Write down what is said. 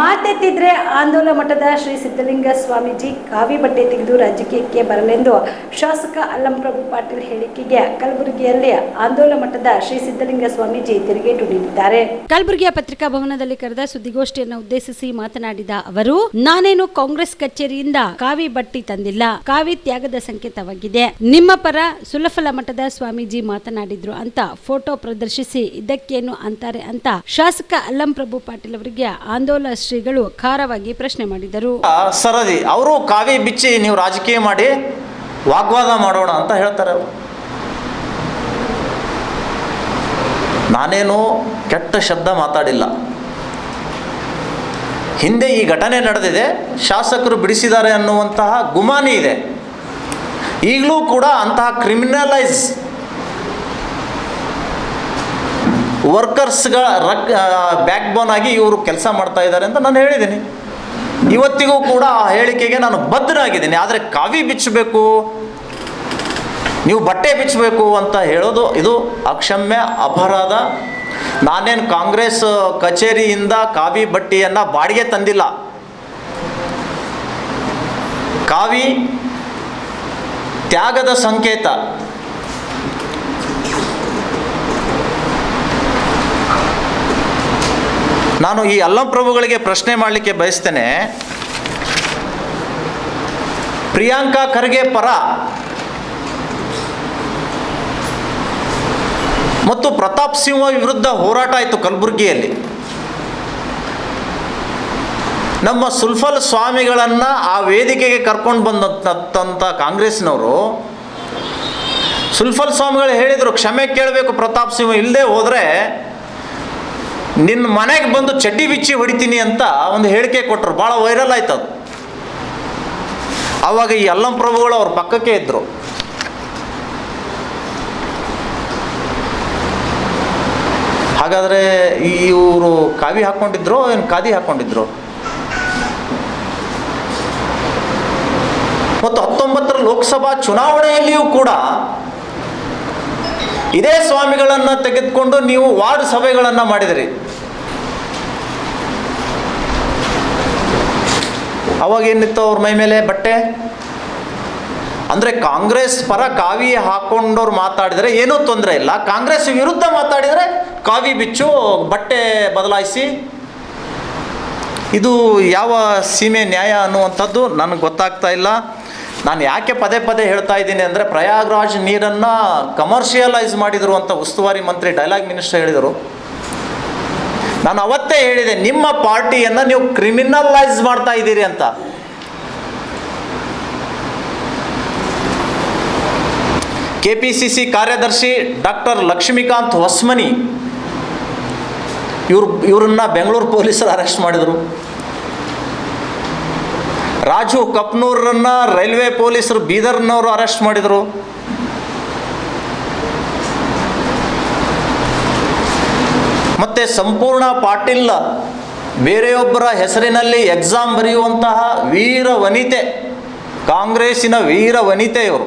ಮಾತೆತ್ತಿದ್ರೆ ಆಂದೋಲ ಮಠದ ಶ್ರೀ ಸಿದ್ಧಲಿಂಗ ಸ್ವಾಮೀಜಿ ಕಾವಿ ಬಟ್ಟೆ ತೆಗೆದು ರಾಜಕೀಯಕ್ಕೆ ಬರಲೆಂದು ಶಾಸಕ ಅಲ್ಲಂಪ್ರಭು ಪಾಟೀಲ್ ಹೇಳಿಕೆಗೆ ಕಲಬುರಗಿಯಲ್ಲಿ ಆಂದೋಲ ಮಠದ ಶ್ರೀ ಸಿದ್ಧಲಿಂಗ ಸ್ವಾಮೀಜಿ ತಿರುಗೇಟು ನೀಡಿದ್ದಾರೆ. ಕಲಬುರಗಿಯ ಪತ್ರಿಕಾ ಭವನದಲ್ಲಿ ಕರೆದ ಸುದ್ದಿಗೋಷ್ಠಿಯನ್ನು ಉದ್ದೇಶಿಸಿ ಮಾತನಾಡಿದ ಅವರು, ನಾನೇನು ಕಾಂಗ್ರೆಸ್ ಕಚೇರಿಯಿಂದ ಕಾವಿ ಬಟ್ಟಿ ತಂದಿಲ್ಲ, ಕಾವಿ ತ್ಯಾಗದ ಸಂಕೇತವಾಗಿದೆ. ನಿಮ್ಮ ಪರ ಸುಲಫಲ ಮಠದ ಸ್ವಾಮೀಜಿ ಮಾತನಾಡಿದ್ರು ಅಂತ ಫೋಟೋ ಪ್ರದರ್ಶಿಸಿ ಇದಕ್ಕೇನು ಅಂತಾರೆ ಅಂತ ಶಾಸಕ ಅಲ್ಲಂಪ್ರಭು ಪಾಟೀಲ್ ಅವರಿಗೆ ಆಂದೋಲ ಶ್ರೀಗಳು ಖಾರವಾಗಿ ಪ್ರಶ್ನೆ ಮಾಡಿದರು. ಸರದಿ, ಅವರು ಕಾವಿ ಬಿಚ್ಚಿ ನೀವು ರಾಜಕೀಯ ಮಾಡಿ ವಾಗ್ವಾದ ಮಾಡೋಣ ಅಂತ ಹೇಳ್ತಾರೆ ಅವರು. ನಾನೇನು ಕೆಟ್ಟ ಶಬ್ದ ಮಾತಾಡಿಲ್ಲ. ಹಿಂದೆ ಈ ಘಟನೆ ನಡೆದಿದೆ, ಶಾಸಕರು ಬಿಡಿಸಿದ್ದಾರೆ ಅನ್ನುವಂತಹ ಗುಮಾನಿ ಇದೆ. ಈಗಲೂ ಕೂಡ ಅಂತಹ ಕ್ರಿಮಿನಲೈಸ್ ವರ್ಕರ್ಸ್ಗಳ ರಕ್ ಬ್ಯಾಕ್ ಬೋನ್ ಆಗಿ ಇವರು ಕೆಲಸ ಮಾಡ್ತಾ ಇದ್ದಾರೆ ಅಂತ ನಾನು ಹೇಳಿದ್ದೀನಿ. ಇವತ್ತಿಗೂ ಕೂಡ ಆ ಹೇಳಿಕೆಗೆ ನಾನು ಬದ್ಧನಾಗಿದ್ದೀನಿ. ಆದರೆ ಕಾವಿ ಬಿಚ್ಚಬೇಕು, ನೀವು ಬಟ್ಟೆ ಬಿಚ್ಚಬೇಕು ಅಂತ ಹೇಳೋದು ಇದು ಅಕ್ಷಮ್ಯ ಅಪರಾಧ. ನಾನೇನು ಕಾಂಗ್ರೆಸ್ ಕಚೇರಿಯಿಂದ ಕಾವಿ ಬಟ್ಟೆಯನ್ನು ಬಾಡಿಗೆ ತಂದಿಲ್ಲ. ಕಾವಿ ತ್ಯಾಗದ ಸಂಕೇತ. ನಾನು ಈ ಅಲ್ಲಂಪ್ರಭುಗಳಿಗೆ ಪ್ರಶ್ನೆ ಮಾಡಲಿಕ್ಕೆ ಬಯಸ್ತೇನೆ. ಪ್ರಿಯಾಂಕಾ ಖರ್ಗೆ ಪರ ಮತ್ತು ಪ್ರತಾಪ್ ಸಿಂಹ ವಿರುದ್ಧ ಹೋರಾಟ ಆಯಿತು ಕಲಬುರಗಿಯಲ್ಲಿ. ನಮ್ಮ ಸುಲ್ಫಲ್ ಸ್ವಾಮಿಗಳನ್ನು ಆ ವೇದಿಕೆಗೆ ಕರ್ಕೊಂಡು ಬಂದಂಥ ಕಾಂಗ್ರೆಸ್ನವರು ಸುಲ್ಫಲ್ ಸ್ವಾಮಿಗಳು ಹೇಳಿದರು, ಕ್ಷಮೆ ಕೇಳಬೇಕು ಪ್ರತಾಪ್ ಸಿಂಹ ಇಲ್ಲದೆ ಹೋದರೆ ನಿನ್ನ ಮನೆಗೆ ಬಂದು ಚಡ್ಡಿ ಬಿಚ್ಚಿ ಹೊಡಿತೀನಿ ಅಂತ ಒಂದು ಹೇಳಿಕೆ ಕೊಟ್ಟರು ಭಾಳ ವೈರಲ್ ಆಯ್ತು ಅದು. ಆವಾಗ ಈ ಅಲ್ಲಂ ಪ್ರಭುಗಳು ಅವ್ರ ಪಕ್ಕಕ್ಕೆ ಇದ್ದರು ಹಾಗಾದರೆ ಇವರು ಕಾವಿ ಹಾಕ್ಕೊಂಡಿದ್ರು ಏನು ಖಾದಿ ಹಾಕ್ಕೊಂಡಿದ್ರು ಮತ್ತು ಹತ್ತೊಂಬತ್ತರ ಲೋಕಸಭಾ ಚುನಾವಣೆಯಲ್ಲಿಯೂ ಕೂಡ ಇದೇ ಸ್ವಾಮಿಗಳನ್ನು ತೆಗೆದುಕೊಂಡು ನೀವು ವಾರ್ಡ್ ಸಭೆಗಳನ್ನು ಮಾಡಿದಿರಿ. ಅವಾಗ ಏನಿತ್ತು ಅವ್ರ ಮೈ ಮೇಲೆ ಬಟ್ಟೆ? ಅಂದರೆ ಕಾಂಗ್ರೆಸ್ ಪರ ಕಾವಿ ಹಾಕೊಂಡವ್ರು ಮಾತಾಡಿದರೆ ಏನೂ ತೊಂದರೆ ಇಲ್ಲ. ಕಾಂಗ್ರೆಸ್ ವಿರುದ್ಧ ಮಾತಾಡಿದರೆ ಕಾವಿ ಬಿಚ್ಚು, ಬಟ್ಟೆ ಬದಲಾಯಿಸಿ. ಇದು ಯಾವ ಸೀಮೆ ನ್ಯಾಯ ಅನ್ನುವಂಥದ್ದು ನನಗೆ ಗೊತ್ತಾಗ್ತಾ ಇಲ್ಲ. ನಾನು ಯಾಕೆ ಪದೇ ಪದೇ ಹೇಳ್ತಾ ಇದ್ದೀನಿ ಅಂದರೆ ಪ್ರಯಾಗ್ರಾಜ್ ನೀರನ್ನು ಕಮರ್ಷಿಯಲೈಸ್ ಮಾಡಿದರು ಅಂತ ಉಸ್ತುವಾರಿ ಮಂತ್ರಿ ಡೈಲಾಗ್ ಮಿನಿಸ್ಟರ್ ಹೇಳಿದರು. ನಾನು ಅವತ್ತೇ ಹೇಳಿದೆ, ನಿಮ್ಮ ಪಾರ್ಟಿಯನ್ನು ನೀವು ಕ್ರಿಮಿನಲೈಸ್ ಮಾಡ್ತಾ ಇದ್ದೀರಿ ಅಂತ. ಕೆ ಕಾರ್ಯದರ್ಶಿ ಡಾಕ್ಟರ್ ಲಕ್ಷ್ಮೀಕಾಂತ್ ಹೊಸ್ಮನಿ, ಇವ್ರು, ಇವ್ರನ್ನ ಬೆಂಗಳೂರು ಪೊಲೀಸರು ಅರೆಸ್ಟ್ ಮಾಡಿದರು. ರಾಜು ಕಪ್ನೂರನ್ನ ರೈಲ್ವೆ ಪೊಲೀಸರು ಬೀದರ್ನವರು ಅರೆಸ್ಟ್ ಮಾಡಿದರು. ಮತ್ತು ಸಂಪೂರ್ಣ ಪಾಟೀಲ್ ಬೇರೆಯೊಬ್ಬರ ಹೆಸರಿನಲ್ಲಿ ಎಕ್ಸಾಮ್ ಬರೆಯುವಂತಹ ವೀರ ವನಿತೆ ಕಾಂಗ್ರೆಸ್ಸಿನ ವೀರ ವನಿತೆ ಇವರು